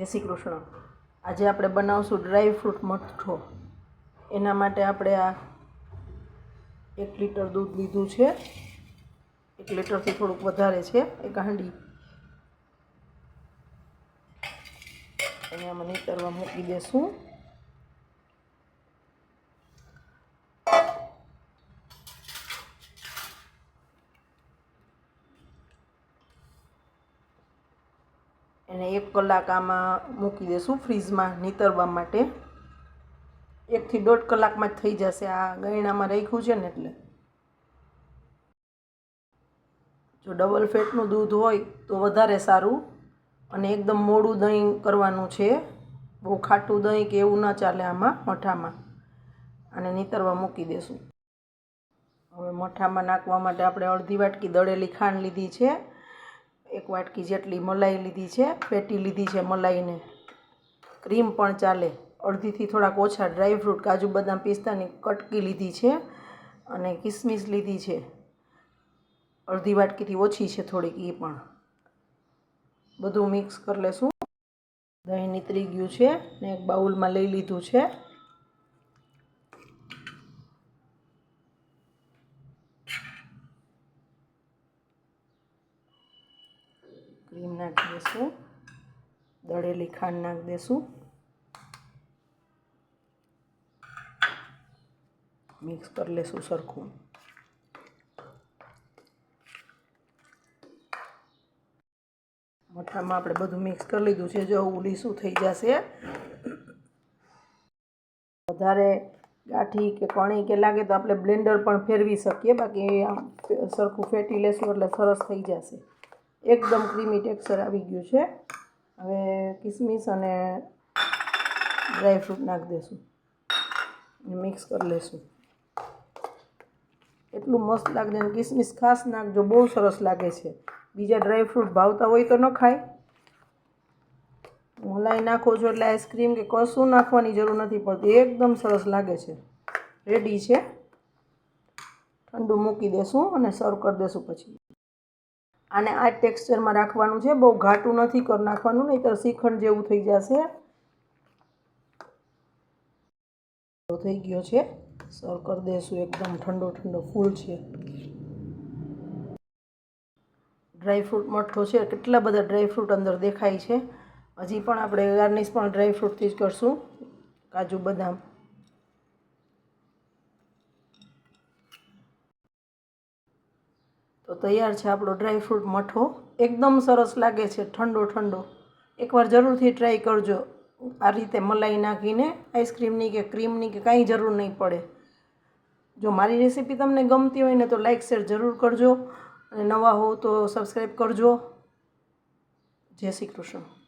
જય શ્રી કૃષ્ણ. આજે આપણે બનાવશું ડ્રાય ફ્રૂટ મઠો એના માટે આપણે આ એક લીટર દૂધ લીધું છે. એક લીટરથી થોડુંક વધારે છે એક હાંડી. એને આમાં નીતરવા મૂકી દેશું. એને એક કલાક આમાં મૂકી દઈશું ફ્રીઝમાં નીતરવા માટે. એકથી દોઢ કલાકમાં જ થઈ જશે. આ ગયણામાં રાખ્યું છે ને એટલે. જો ડબલ ફેટનું દૂધ હોય તો વધારે સારું. અને એકદમ મોડું દહીં કરવાનું છે. બહુ ખાટું દહીં કે એવું ન ચાલે આમાં, મઠામાં. અને નીતરવા મૂકી દેશું. હવે મઠામાં નાખવા માટે આપણે અડધી વાટકી દળેલી ખાંડ લીધી છે. એક વાટકી જેટલી મલાઈ લીધી છે પેટી લીધી છે મલાઈને. ક્રીમ પણ ચાલે. અડધીથી થોડાક ઓછા ડ્રાયફ્રૂટ કાજુ બદામ પિસ્તાની કટકી લીધી છે અને કિસમિસ લીધી છે. અડધી વાટકીથી ઓછી છે થોડીક એ પણ. બધું મિક્સ કરી લેશું. દહીં નીતરી ગયું છે ને એક બાઉલમાં લઈ લીધું છે. ક્રીમ નાખી દઈશું દળેલી ખાંડ નાખી દઈશું મિક્સ કરી લેશું સરખું. મઠામાં આપણે બધું મિક્સ કરી લીધું છે. જો ઉલીસું થઈ જશે. વધારે ગાંઠી કે કણી કે લાગે તો આપણે બ્લેન્ડર પણ ફેરવી શકીએ. બાકી સરખું ફેટી લેશું એટલે સરસ થઈ જશે. એકદમ ક્રીમી ટેક્સચર આવી ગયું છે. હવે કિસમિસ અને ડ્રાયફ્રૂટ નાખી દઈશું મિક્સ કરી લેશું. એટલું મસ્ત લાગે છે કિસમિસ ખાસ નાખજો બહુ સરસ લાગે છે. બીજા ડ્રાયફ્રૂટ ભાવતા હોય તો ન ખાય. મલાઈ નાખો છો એટલે આઈસ્ક્રીમ કે કશું નાખવાની જરૂર નથી પડતી. એકદમ સરસ લાગે છે. રેડી છે. ઠંડુ મૂકી દેશું અને સર્વ કરી દેશું પછી. આને આ ટેક્સચરમાં રાખવાનું છે. બહુ ઘાટું નથી કરી નાખવાનું, નહીંતર શ્રીખંડ જેવું થઈ જશે. થઈ ગયો છે. સર્વ કરી દઈશું એકદમ ઠંડો ઠંડો ફૂલ છે. ડ્રાયફ્રૂટ મઠો છે. કેટલા બધા ડ્રાયફ્રૂટ અંદર દેખાય છે. હજી પણ આપણે ગાર્નિશ પણ ડ્રાયફ્રૂટથી જ કરશું. કાજુ બદામ. તો તૈયાર છે આપણો ડ્રાયફ્રૂટ મઠો. એકદમ સરસ લાગે છે, ઠંડો ઠંડો. એકવાર જરૂરથી ટ્રાય કરજો. આ રીતે મલાઈ નાખીને આઈસ્ક્રીમની કે ક્રીમની કે કાંઈ જરૂર નહીં પડે. જો મારી રેસીપી તમને ગમતી હોય ને તો લાઇક શેર જરૂર કરજો. અને નવા હો તો સબસ્ક્રાઈબ કરજો. જય શ્રી કૃષ્ણ.